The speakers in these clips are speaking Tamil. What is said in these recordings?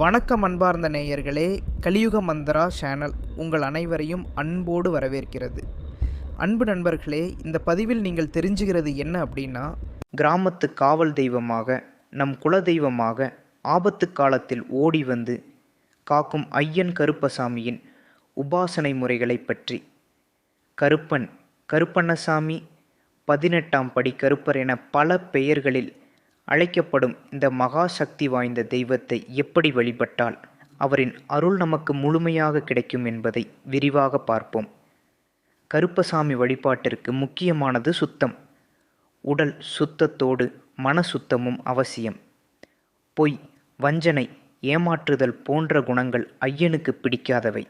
வணக்கம் அன்பார்ந்த நேயர்களே கலியுக மந்திரா சேனல் உங்கள் அனைவரையும் அன்போடு வரவேற்கிறது. அன்பு நண்பர்களே இந்த பதிவில் நீங்கள் தெரிஞ்சுகிறது என்ன அப்படின்னா கிராமத்து காவல் தெய்வமாக நம் குல தெய்வமாக ஆபத்து காலத்தில் ஓடி வந்து காக்கும் ஐயன் கருப்பசாமியின் உபாசனை முறைகளை பற்றி. கருப்பன் கருப்பண்ணசாமி பதினெட்டாம் படி கருப்பர் என பல பெயர்களில் அழைக்கப்படும் இந்த மகா சக்தி வாய்ந்த தெய்வத்தை எப்படி வழிபட்டால் அவரின் அருள் நமக்கு முழுமையாக கிடைக்கும் என்பதை விரிவாக பார்ப்போம். கருப்பசாமி வழிபாட்டிற்கு முக்கியமானது சுத்தம். உடல் சுத்தத்தோடு மன சுத்தமும் அவசியம். பொய் வஞ்சனை ஏமாற்றுதல் போன்ற குணங்கள் ஐயனுக்கு பிடிக்காதவை.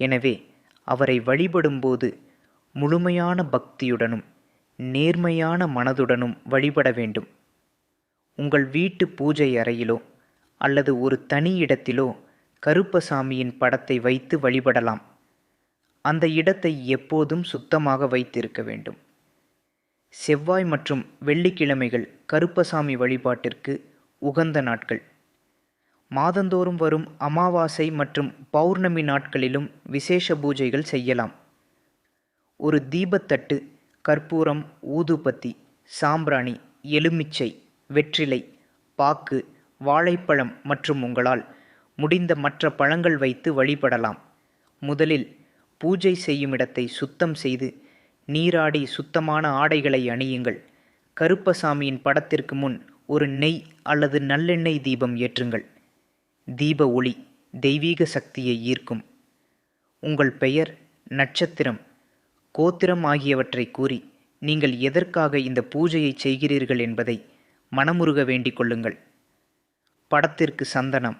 எனவே அவரை வழிபடும்போது முழுமையான பக்தியுடனும் நேர்மையான மனதுடனும் வழிபட வேண்டும். உங்கள் வீட்டு பூஜை அறையிலோ அல்லது ஒரு தனி இடத்திலோ கருப்பசாமியின் படத்தை வைத்து வழிபடலாம். அந்த இடத்தை எப்போதும் சுத்தமாக வைத்திருக்க வேண்டும். செவ்வாய் மற்றும் வெள்ளிக்கிழமைகள் கருப்பசாமி வழிபாட்டிற்கு உகந்த நாட்கள். மாதந்தோறும் வரும் அமாவாசை மற்றும் பௌர்ணமி நாட்களிலும் விசேஷ பூஜைகள் செய்யலாம். ஒரு தீபத்தட்டு கற்பூரம் ஊதுபத்தி சாம்பிராணி எலுமிச்சை வெற்றிலை பாக்கு வாழைப்பழம் மற்றும் உங்களால் முடிந்த மற்ற பழங்கள் வைத்து வழிபடலாம். முதலில் பூஜை செய்யும் இடத்தை சுத்தம் செய்து நீராடி சுத்தமான ஆடைகளை அணியுங்கள். கருப்பசாமியின் படத்திற்கு முன் ஒரு நெய் அல்லது நல்லெண்ணெய் தீபம் ஏற்றுங்கள். தீப ஒளி தெய்வீக சக்தியை ஈர்க்கும். உங்கள் பெயர் நட்சத்திரம் கோத்திரம் ஆகியவற்றை கூறி நீங்கள் எதற்காக இந்த பூஜையை செய்கிறீர்கள் என்பதை மனமுருக வேண்டிக் கொள்ளுங்கள். படத்திற்கு சந்தனம்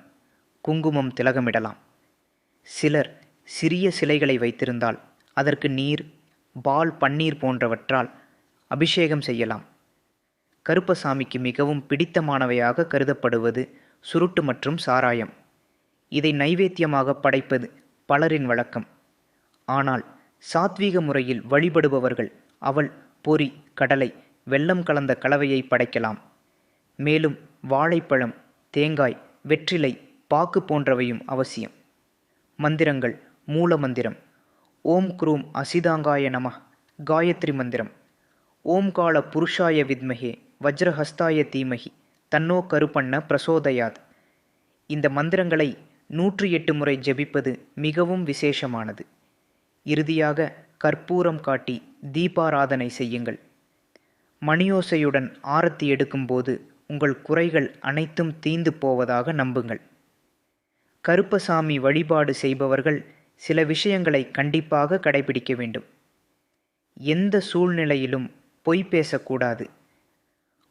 குங்குமம் திலகமிடலாம். சிலர் சிறிய சிலைகளை வைத்திருந்தால் அதற்கு நீர் பால் பன்னீர் போன்றவற்றால் அபிஷேகம் செய்யலாம். கருப்பசாமிக்கு மிகவும் பிடித்தமானவையாக கருதப்படுவது சுருட்டு மற்றும் சாராயம். இதை நைவேத்தியமாக படைப்பது பலரின் வழக்கம். ஆனால் சாத்வீக முறையில் வழிபடுபவர்கள் அவள் பொறி கடலை வெள்ளம் கலந்த கலவையை படைக்கலாம். மேலும் வாழைப்பழம் தேங்காய் வெற்றிலை பாக்கு போன்றவையும் அவசியம். மந்திரங்கள் மூல மந்திரம். ஓம் குரூம் அசிதாங்காய நம காயத்ரி மந்திரம். ஓம் கால புருஷாய வித்மகே வஜ்ரஹஸ்தாய தீமகி தன்னோ கருப்பண்ண பிரசோதயாத். இந்த மந்திரங்களை நூற்றி எட்டு முறை ஜெபிப்பது மிகவும் விசேஷமானது. இறுதியாக கற்பூரம் காட்டி தீபாராதனை செய்யுங்கள். மணியோசையுடன் ஆரத்தி எடுக்கும்போது உங்கள் குறைகள் அனைத்தும் தீந்து போவதாக நம்புங்கள். கருப்பசாமி வழிபாடு செய்பவர்கள் சில விஷயங்களை கண்டிப்பாக கடைபிடிக்க வேண்டும். எந்த சூழ்நிலையிலும் பொய் பேசக்கூடாது.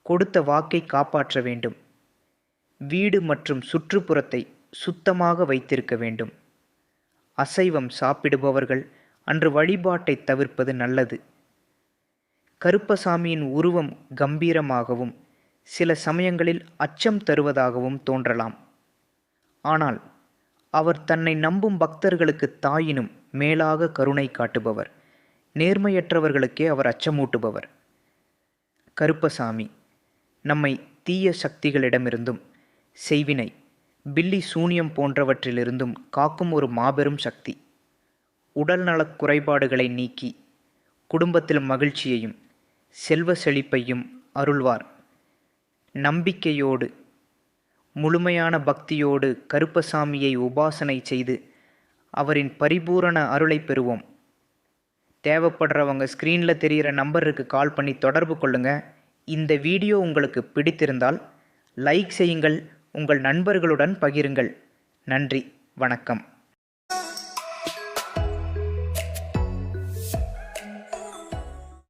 கொடுத்த வாக்கை காப்பாற்ற வேண்டும். வீடு மற்றும் சுற்றுப்புறத்தை சுத்தமாக வைத்திருக்க வேண்டும். அசைவம் சாப்பிடுபவர்கள் அன்று வழிபாட்டை தவிர்ப்பது நல்லது. கருப்பசாமியின் உருவம் கம்பீரமாகவும் சில சமயங்களில் அச்சம் தருவதாகவும் தோன்றலாம். ஆனால் அவர் தன்னை நம்பும் பக்தர்களுக்கு தாயினும் மேலாக கருணை காட்டுபவர். நேர்மையற்றவர்களுக்கே அவர் அச்சமூட்டுபவர். கருப்பசாமி நம்மை தீய சக்திகளிடமிருந்தும் செய்வினை பில்லி சூனியம் போன்றவற்றிலிருந்தும் காக்கும் ஒரு மாபெரும் சக்தி. உடல் நலக் குறைபாடுகளை நீக்கி குடும்பத்தில் மகிழ்ச்சியையும் செல்வ செழிப்பையும் அருள்வார். நம்பிக்கையோடு முழுமையான பக்தியோடு கருப்பசாமியை உபாசனை செய்து அவரின் பரிபூரண அருளை பெறுவோம். தேவைப்படுறவங்க ஸ்க்ரீனில் தெரிகிற நம்பருக்கு கால் பண்ணி தொடர்பு கொள்ளுங்கள் இந்த வீடியோ உங்களுக்கு பிடித்திருந்தால் லைக் செய்யுங்கள் உங்கள் நண்பர்களுடன் பகிருங்கள். நன்றி வணக்கம்.